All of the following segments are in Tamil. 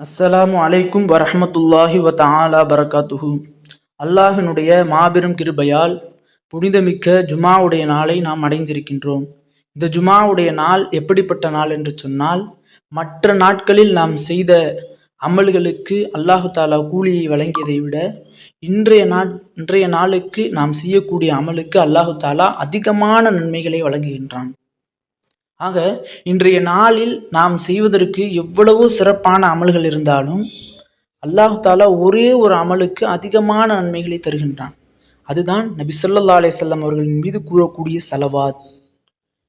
அஸ்ஸலாமு அலைக்கும் வரஹ்மத்துல்லாஹி வ பரகாத்துஹு. அல்லாஹினுடைய மாபெரும் கிருபையால் புனிதமிக்க ஜுமாவுடைய நாளை நாம் அடைந்திருக்கின்றோம். இந்த ஜுமாவுடைய நாள் எப்படிப்பட்ட நாள் என்று சொன்னால் மற்ற நாட்களில் நாம் செய்த அமல்களுக்கு அல்லாஹு தாலா கூலியை வழங்கியதை விட இன்றைய நாட் இன்றைய நாளுக்கு நாம் செய்யக்கூடிய அமலுக்கு அல்லாஹு தாலா அதிகமான நன்மைகளை வழங்குகின்றான். ஆக இன்றைய நாளில் நாம் செய்வதற்கு எவ்வளவோ சிறப்பான அமல்கள் இருந்தாலும் அல்லாஹு தாலா ஒரே ஒரு அமலுக்கு அதிகமான நன்மைகளை தருகின்றான். அதுதான் நபி ஸல்லல்லாஹு அலைஹி அவர்களின் மீது கூறக்கூடிய செலவாத்.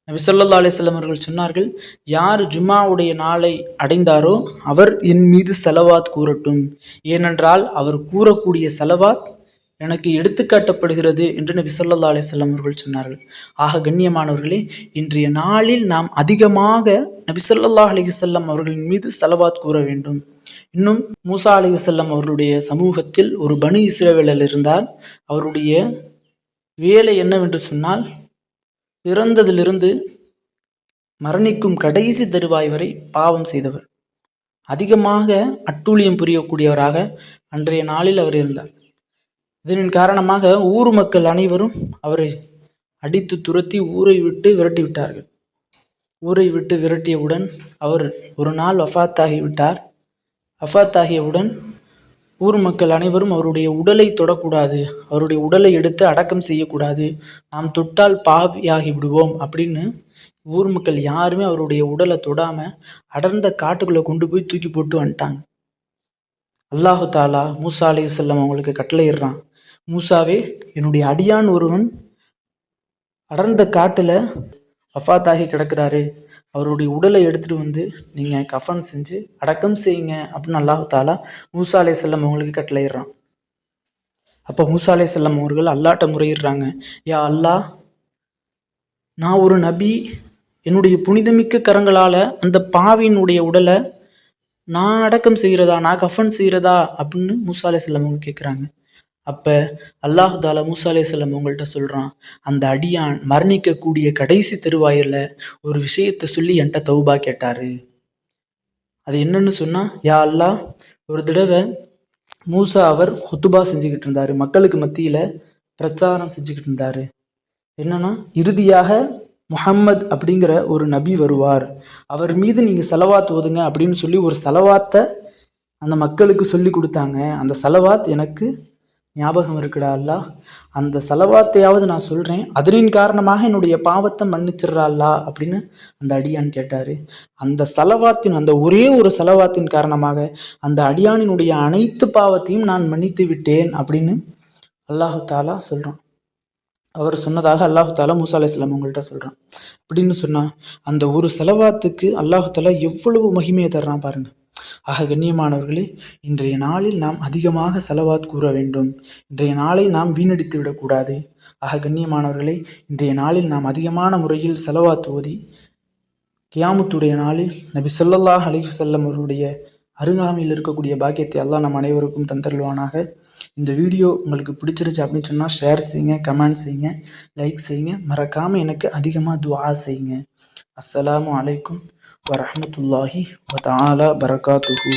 நபி ஸல்லல்லாஹு அலைஹி அவர்கள் சொன்னார்கள் யார் ஜும்மாவுடைய நாளை அடைந்தாரோ அவர் என் மீது செலவாத் கூறட்டும். ஏனென்றால் அவர் கூறக்கூடிய செலவாத் எனக்கு எடுத்துக்காட்டப்படுகிறது என்று நபி ஸல்லல்லாஹு அலிசல்லாம் அவர்கள் சொன்னார்கள். ஆக கண்ணியமானவர்களே இன்றைய நாளில் நாம் அதிகமாக நபி ஸல்லல்லாஹு அலிசல்லாம் அவர்களின் மீது செலவாத் கூற வேண்டும். இன்னும் மூசா அலிசல்லாம் அவர்களுடைய சமூகத்தில் ஒரு பனு இஸ்ரவேலர் இருந்தார் அவருடைய வேலை என்னவென்று சொன்னால் பிறந்ததிலிருந்து மரணிக்கும் கடைசி தருவாய் வரை பாவம் செய்தவர். அதிகமாக அட்டூழியம் புரியக்கூடியவராக அன்றைய நாளில் அவர் இருந்தார். இதனின் காரணமாக ஊர் மக்கள் அனைவரும் அவரை அடித்து துரத்தி ஊரை விட்டு விரட்டி விட்டார்கள். ஊரை விட்டு விரட்டியவுடன் அவர் ஒரு நாள் வஃபாத்தாகி விட்டார். வஃபாத்தாகியவுடன் ஊர் மக்கள் அனைவரும் அவருடைய உடலை தொடக்கூடாது. அவருடைய உடலை எடுத்து அடக்கம் செய்யக்கூடாது. நாம் தொட்டால் பாவியாகி விடுவோம் அப்படின்னு ஊர் மக்கள் யாருமே அவருடைய உடலை தொடாம அடர்ந்த காட்டுக்குள்ளே கொண்டு போய் தூக்கி போட்டு வந்துட்டாங்க. அல்லாஹு தாலா மூசா அலி செல்லம் அவங்களுக்கு கட்டளையிடுறான். மூசாவே என்னுடைய அடியான் ஒருவன் அடர்ந்த காட்டில் வஃபாத்தாகி கிடக்கிறாரு. அவருடைய உடலை எடுத்துட்டு வந்து நீங்கள் கஃன் செஞ்சு அடக்கம் செய்யுங்க அப்படின்னு அல்லாஹு தாலா மூசா செல்லம் அவங்களுக்கு கட்டளையிடுறான். அப்போ மூசா செல்லம் அவர்கள் அல்லாட்ட முறையிடுறாங்க. யா அல்லாஹ் நான் ஒரு நபி என்னுடைய புனிதமிக்க கரங்களால் அந்த பாவியினுடைய உடலை நான் அடக்கம் செய்கிறதா நான் கஃன் செய்கிறதா அப்படின்னு மூசா செல்லம் அவங்க கேட்குறாங்க அப்போ அல்லாஹ் தாலா மூசா அலைஹி செல்லம் உங்கள்கிட்ட சொல்கிறான் அந்த அடியான் மரணிக்கக்கூடிய கடைசி தெருவாயில் ஒரு விஷயத்தை சொல்லி என்கிட்ட தௌபா கேட்டார். அது என்னன்னு சொன்னால் யா அல்லாஹ் ஒரு தடவை மூசா அவர் ஹொத்துபா செஞ்சுக்கிட்டு இருந்தார் மக்களுக்கு மத்தியில் பிரச்சாரம் செஞ்சுக்கிட்டு இருந்தார். என்னன்னா இறுதியாக முஹம்மத் அப்படிங்கிற ஒரு நபி வருவார். அவர் மீது நீங்கள் செலவாத் ஓதுங்க அப்படின்னு சொல்லி ஒரு செலவாத்தை அந்த மக்களுக்கு சொல்லி கொடுத்தாங்க. அந்த செலவாத் எனக்கு ஞாபகம் இருக்குடா அல்லா. அந்த செலவாத்தையாவது நான் சொல்கிறேன் அதனின் காரணமாக என்னுடைய பாவத்தை மன்னிச்சிடுறா அப்படின்னு அந்த அடியான் கேட்டார். அந்த செலவாத்தின் அந்த ஒரே ஒரு செலவாத்தின் காரணமாக அந்த அடியானினுடைய அனைத்து பாவத்தையும் நான் மன்னித்து விட்டேன் அப்படின்னு அல்லாஹு தாலா சொல்கிறான் அவர் சொன்னதாக அல்லாஹு தாலா மூசா அலைஹிஸ்ஸலாம் உங்கள்கிட்ட சொல்கிறான் அப்படின்னு சொன்னால் அந்த ஒரு செலவாத்துக்கு அல்லாஹு தாலா எவ்வளவு மகிமையை தர்றான் பாருங்கள் ஆக கண்ணியமானவர்களே இன்றைய நாளில் நாம் அதிகமாக செலவாத் கூற வேண்டும். இன்றைய நாளை நாம் வீணடித்து விடக்கூடாது. ஆக கண்ணியமானவர்களே இன்றைய நாளில் நாம் அதிகமான முறையில் செலவாத் ஓதி கியாமத்துடைய நாளில் நபி சொல்லல்லாஹ் அலைஹி செல்லம் அவருடைய அருகாமையில் இருக்கக்கூடிய பாக்கியத்தை எல்லாம் நம் அனைவருக்கும் தந்தருள்வானாக. இந்த வீடியோ உங்களுக்கு பிடிச்சிருச்சு அப்படின்னு சொன்னால் ஷேர் செய்யுங்க கமெண்ட் செய்யுங்க லைக் செய்யுங்க. மறக்காமல் எனக்கு அதிகமாக துவா செய்யுங்க. அஸ்ஸலாமு அலைக்கும். வரஹ்மத்துல்லாஹி வ தஆலா பரகாத்துஹு